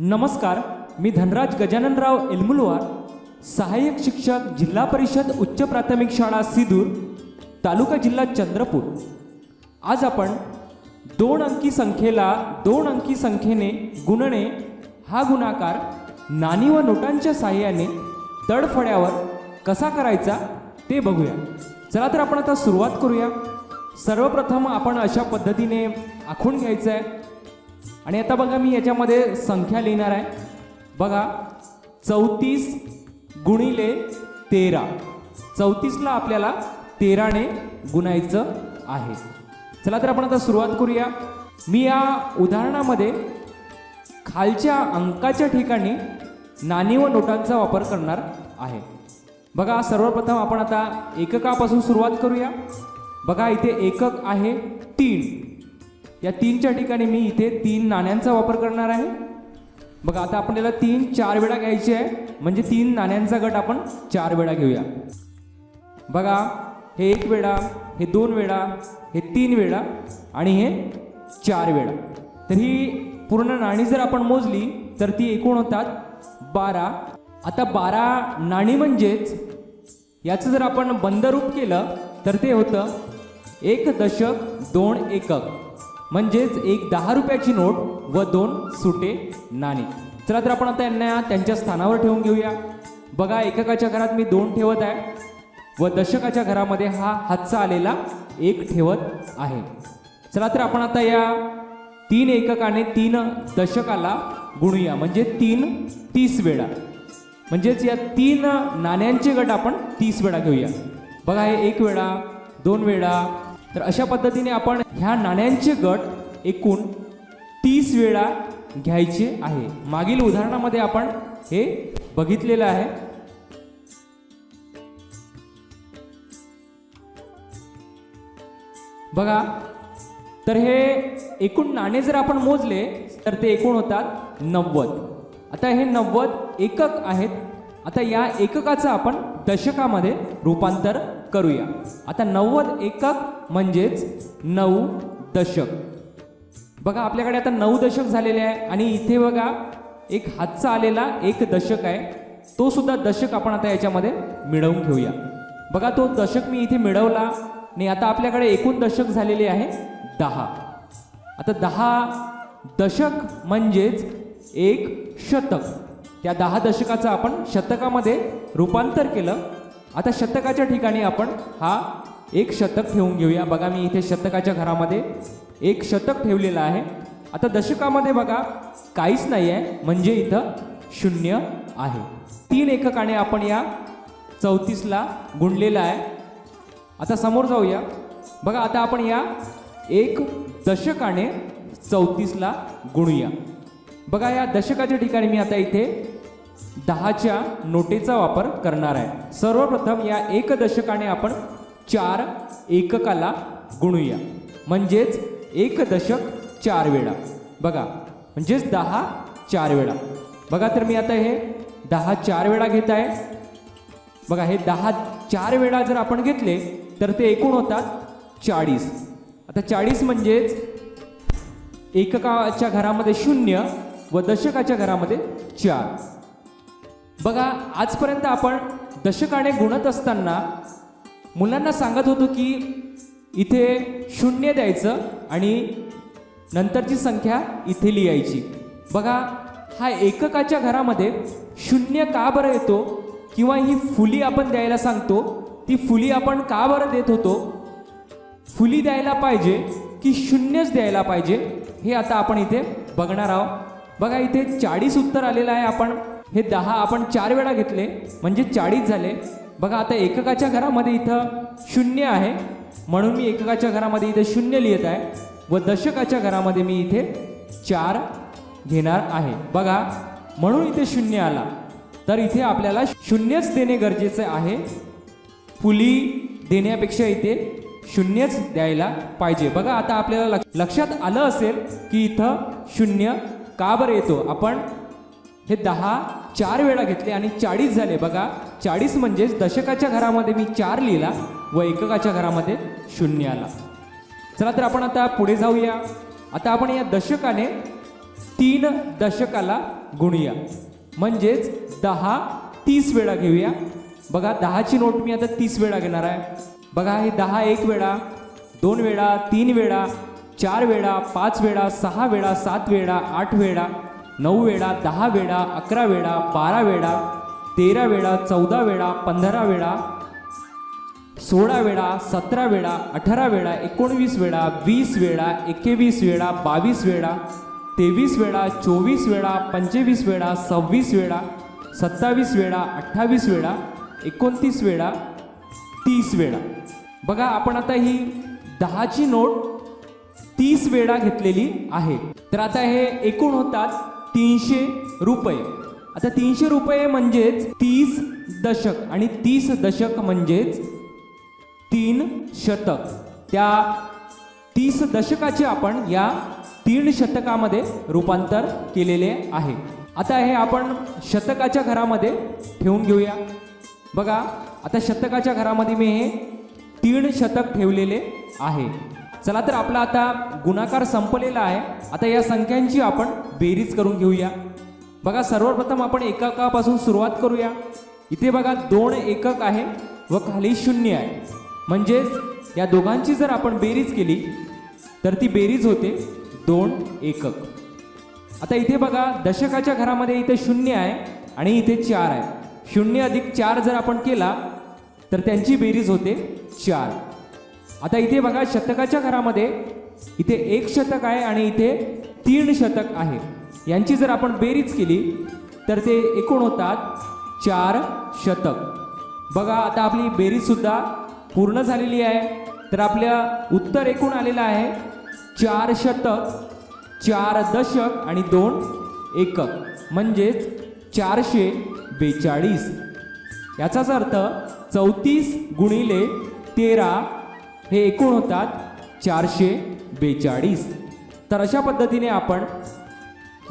नमस्कार मी धनराज गजाननराव एलमुलवार सहाय्यक शिक्षक जिल्हा परिषद उच्च प्राथमिक शाळा सिदूर तालुका जिल्हा चंद्रपूर. आज आपण दोन अंकी संख्येला दोन अंकी संख्येने गुणणे हा गुणाकार नाणी व नोटांच्या साहाय्याने तडफड्यावर कसा करायचा ते बघूया. चला तर आपण आता सुरुवात करूया. सर्वप्रथम आपण अशा पद्धतीने आखून घ्यायचं आहे आणि आता बघा मी याच्यामध्ये संख्या लिहिणार आहे. बघा चौतीस गुणिले तेरा. चौतीसला आपल्याला तेराने गुणायचं आहे. चला तर आपण आता सुरुवात करूया. मी या उदाहरणामध्ये खालच्या अंकाच्या ठिकाणी नाणी व नोटांचा वापर करणार आहे. बघा सर्वप्रथम आपण आता एककापासून सुरुवात करूया. बघा इथे एकक आहे तीन. या तीनच्या ठिकाणी मी इथे तीन नाण्यांचा वापर करणार आहे. बघा आता आपल्याला तीन चार वेळा घ्यायची आहे. म्हणजे तीन नाण्यांचा गट आपण चार वेळा घेऊया. बघा हे एक वेळा हे दोन वेळा हे तीन वेळा आणि हे चार वेळा. तर ही पूर्ण नाणी जर आपण मोजली तर ती एकूण होतात बारा. आता बारा नाणी म्हणजेच याचं जर आपण बंदरूप केलं तर ते होतं एक दशक दोन एकक. म्हणजेच एक दहा रुपयाची नोट व दोन सुटे नाणी. चला तर आपण आता यांना त्यांच्या स्थानावर ठेवून घेऊया. बघा एककाच्या घरात मी दोन ठेवत आहे व दशकाच्या घरामध्ये हा हातचा आलेला एक ठेवत आहे. चला तर आपण आता या तीन एककाने तीन दशकाला गुणूया. म्हणजे तीन तीस वेळा. म्हणजेच या तीन नाण्यांचे गट आपण तीस वेळा घेऊया. बघा हे एक वेळा दोन वेळा. तर अशा पद्धतीने आपण ह्या नाण्यांचे गट एकूण तीस वेळा घ्यायचे आहे. मागील उदाहरणामध्ये आपण हे बघितलेलं आहे. बघा तर हे एकूण नाणे जर आपण मोजले तर ते एकूण होतात नव्वद. आता हे नव्वद एकक आहेत. आता या एककाचं आपण दशकामध्ये रूपांतर करूया. आता नव्वद एकक म्हणजेच नऊ दशक. बघा आपल्याकडे आता नऊ दशक झालेले आहे आणि इथे बघा एक हातचा आलेला एक दशक आहे. तो सुद्धा दशक आपण आता याच्यामध्ये मिळवून घेऊया. बघा तो दशक मी इथे मिळवला आणि आता आपल्याकडे एकूण दशक झालेले आहे दहा. आता दहा दशक म्हणजेच एक शतक. त्या दहा दशकाचं आपण शतकामध्ये रूपांतर केलं. आता शतकाच्या ठिकाणी आपण हा एक शतक ठेवून घेऊया. बघा मी इथे शतकाच्या घरामध्ये एक शतक ठेवलेलं आहे. आता दशकामध्ये बघा काहीच नाही आहे म्हणजे इथं शून्य आहे. तीन एककाने आपण या चौतीसला गुणलेलं आहे. आता समोर जाऊया. बघा आता आपण या एक दशकाने चौतीसला गुणूया. बघा या दशकाच्या ठिकाणी मी आता इथे दहाच्या नोटेचा वापर करणार आहे. सर्वप्रथम या एक दशकाने आपण चार एककाला गुणूया. म्हणजेच एक दशक चार वेळा. बघा म्हणजेच दहा चार वेळा. बघा तर मी आता हे दहा चार वेळा घेत आहे. बघा हे दहा चार वेळा जर आपण घेतले तर ते एकूण होतात चाळीस. आता चाळीस म्हणजेच एककाच्या घरामध्ये शून्य व दशकाच्या घरामध्ये चार. बघा आजपर्यंत आपण दशकाने गुणत असताना मुलांना सांगत होतो की इथे शून्य द्यायचं आणि नंतरची संख्या इथे लिहायची. बघा हा एककाच्या घरामध्ये शून्य का बरं येतो किंवा ही फुली आपण द्यायला सांगतो? ती फुली आपण का बरं देत होतो? फुली द्यायला पाहिजे की शून्यच द्यायला पाहिजे हे आता आपण इथे बघणार आहोत. बघा इथे चाळीस उत्तर आलेलं आहे आपण. हे दहा आपण चार वेळा घेतले म्हणजे चाळीस झाले. बघा आता एककाच्या घरामध्ये इथं शून्य आहे. म्हणून मी एककाच्या घरामध्ये इथे शून्य लिहित आहे व दशकाच्या घरामध्ये मी इथे चार घेणार आहे. बघा म्हणून इथे शून्य आला. तर इथे आपल्याला शून्यच देणे गरजेचे आहे. फुली देण्यापेक्षा इथे शून्यच द्यायला पाहिजे. बघा आता आपल्याला लक्षात आलं असेल की इथं शून्य का बरं येतो? आपण हे दहा चार वेळा घेतले आणि चाळीस झाले. बघा चाळीस म्हणजेच दशकाच्या घरामध्ये मी चार लिहिला व एककाच्या घरामध्ये शून्य आला. चला तर आपण आता पुढे जाऊया. आता आपण या दशकाने तीन दशकाला गुणूया. म्हणजेच दहा तीस वेळा घेऊया. बघा दहाची नोट मी आता तीस वेळा घेणार आहे. बघा हे दहा एक वेळा दोन वेळा तीन वेळा चार वेळा पाच वेळा सहा वेळा सात वेळा आठ वेळा नऊ वेळा दहा वेळा अकरा वेळा बारा वेळा तेरा वेळा चौदा वेळा पंधरा वेळा सोळा वेळा सतरा वेळा अठरा वेळा एकोणवीस वेळा वीस वेळा एकवीस वेळा बावीस वेळा तेवीस वेळा चोवीस वेळा पंचवीस वेळा सव्वीस वेळा सत्तावीस वेळा अठ्ठावीस वेळा एकोणतीस वेळा तीस वेळा. बघा आपण आता ही दहाची नोट तीस वेळा घेतलेली आहे. तर आता हे एकूण होतात तीनशे रुपये. आता तीनशे रुपये म्हणजेच तीस दशक आणि तीस दशक म्हणजेच तीन शतक. त्या तीस दशकाचे आपण या तीन शतकामध्ये रूपांतर केलेले आहे. आता हे आपण शतकाच्या घरामध्ये ठेवून घेऊया. बघा आता शतकाच्या घरामध्ये मी हे तीन शतक ठेवलेले आहे. चला तर आपला आता गुणाकार संपलेला आहे. आता या संख्यांची आपण बेरीज करून घेऊया. बघा सर्वप्रथम आपण एककापासून सुरुवात करूया. इथे बघा दोन एकक आहे व खाली शून्य आहे. म्हणजेच या दोघांची जर आपण बेरीज केली तर ती बेरीज होते दोन एकक. आता इथे बघा दशकाच्या घरामध्ये इथे शून्य आहे आणि इथे चार आहे. शून्य अधिक चार जर आपण केला तर त्यांची बेरीज होते चार. आता इथे बघा शतकाच्या घरामध्ये इथे एक शतक आहे आणि इथे तीन शतक आहे. यांची जर आपण बेरीज केली तर ते एकूण होतात चार शतक. बघा आता आपली बेरीजसुद्धा पूर्ण झालेली आहे. तर आपल्या उत्तर एकूण आलेलं आहे चार शतक चार दशक आणि दोन एकक. म्हणजेच चारशे बेचाळीस. याचाच अर्थ चौतीस गुणिले तेरा हे एकूण होतात चारशे बेचाळीस. तर अशा पद्धतीने आपण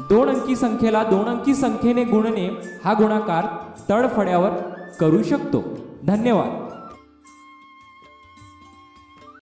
दोन अंकी संख्येला दोन अंकी संख्येने गुणणे हा गुणाकार तळफड्यावर करू शकतो. धन्यवाद.